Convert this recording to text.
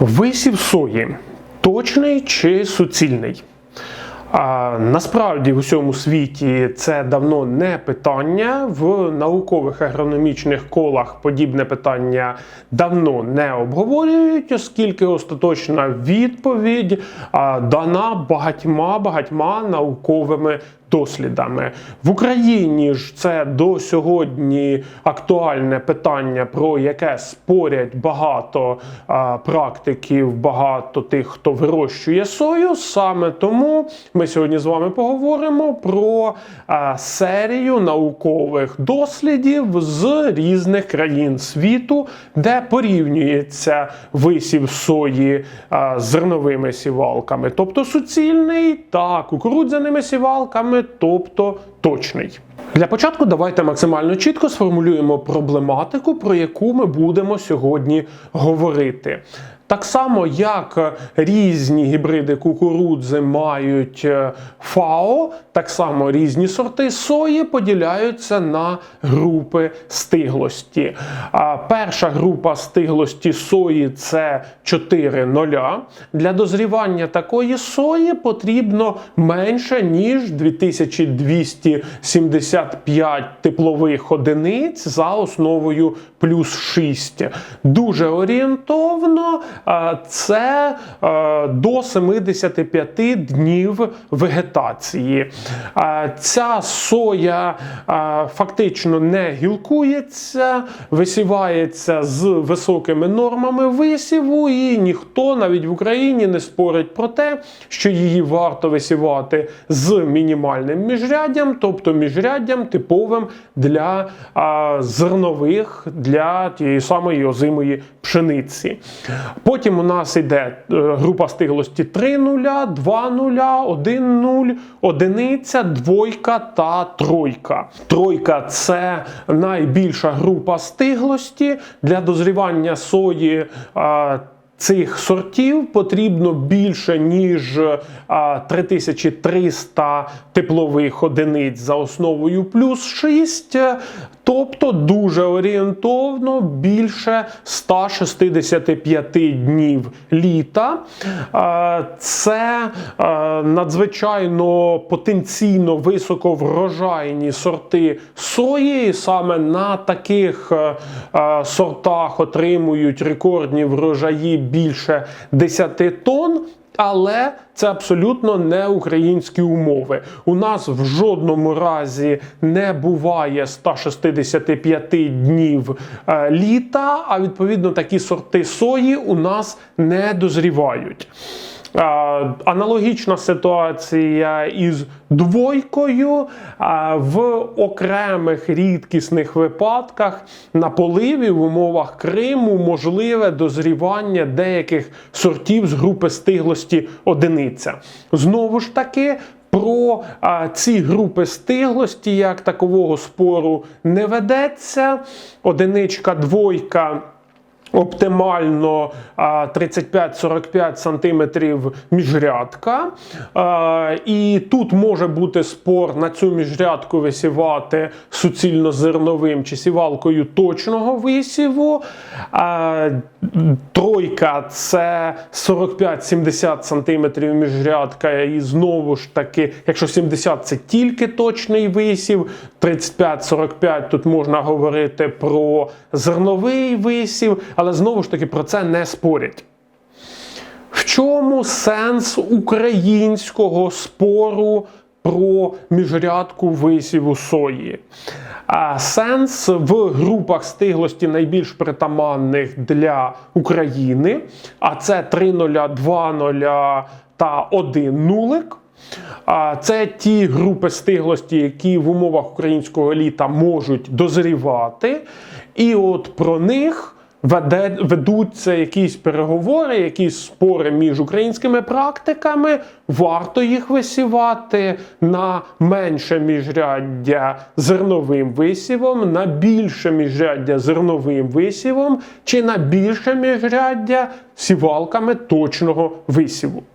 Висів сої точний чи суцільний? А, насправді в усьому світі це давно не питання. В наукових агрономічних колах подібне питання давно не обговорюють, оскільки остаточна відповідь а, дана багатьма багатьма науковими дослідами. В Україні ж це до сьогодні актуальне питання, про яке спорять багато а, практиків, багато тих, хто вирощує сою. Саме тому ми сьогодні з вами поговоримо про а, серію наукових дослідів з різних країн світу, де порівнюється висів сої а, з зерновими сівалками, тобто суцільний та кукурудзяними сівалками, тобто точний. Для початку давайте максимально чітко сформулюємо проблематику, про яку ми будемо сьогодні говорити. Так само, як різні гібриди кукурудзи мають е, ФАО, так само різні сорти сої поділяються на групи стиглості. Перша група стиглості сої це 4,0. Для дозрівання такої сої потрібно менше, ніж 2275 теплових одиниць за основою плюс 6. Дуже орієнтовно це до 75 днів вегетації. Ця соя фактично не гілкується, висівається з високими нормами висіву, і ніхто навіть в Україні не спорить про те, що її варто висівати з мінімальним міжряддям, тобто міжряддям типовим для а, зернових, для тієї самої озимої пшениці. Потім у нас йде е, група стиглості 3 нуля, 2 нуля, 1 нуль, одиниця, двойка та тройка. Тройка це найбільша група стиглості для дозрівання сої. а, Цих сортів потрібно більше ніж 3300 теплових одиниць за основою плюс 6, тобто дуже орієнтовно більше 165 днів літа. Це надзвичайно потенційно високоврожайні сорти сої, і саме на таких сортах отримують рекордні врожаї більше 10 тонн. Але це абсолютно не українські умови. У нас в жодному разі не буває 165 днів е, літа, а відповідно такі сорти сої у нас не дозрівають. Аналогічна ситуація із двойкою. В окремих рідкісних випадках на поливі в умовах Криму можливе дозрівання деяких сортів з групи стиглості одиниця. Знову ж таки. Про а, ці групи стиглості як такового спору не ведеться. Одиничка, двойка. Оптимально 35-45 см міжрядка. І тут може бути спор на цю міжрядку висівати суцільно-зерновим чи сівалкою точного висіву. Тройка це 45-70 см міжрядка. І знову ж таки, якщо 70 це тільки точний висів, 35-45 тут можна говорити про зерновий висів, але знову ж таки про це не спорять. В чому сенс українського спору про міжрядку висіву сої? А сенс в групах стиглості найбільш притаманних для України, а це 3.0, 2.0 та 1 нулик. Це ті групи стиглості, які в умовах українського літа можуть дозрівати. І от про них веде, ведуться якісь переговори, якісь спори між українськими практиками. Варто їх висівати на менше міжряддя зерновим висівом, на більше міжряддя зерновим висівом, чи на більше міжряддя сівалками точного висіву.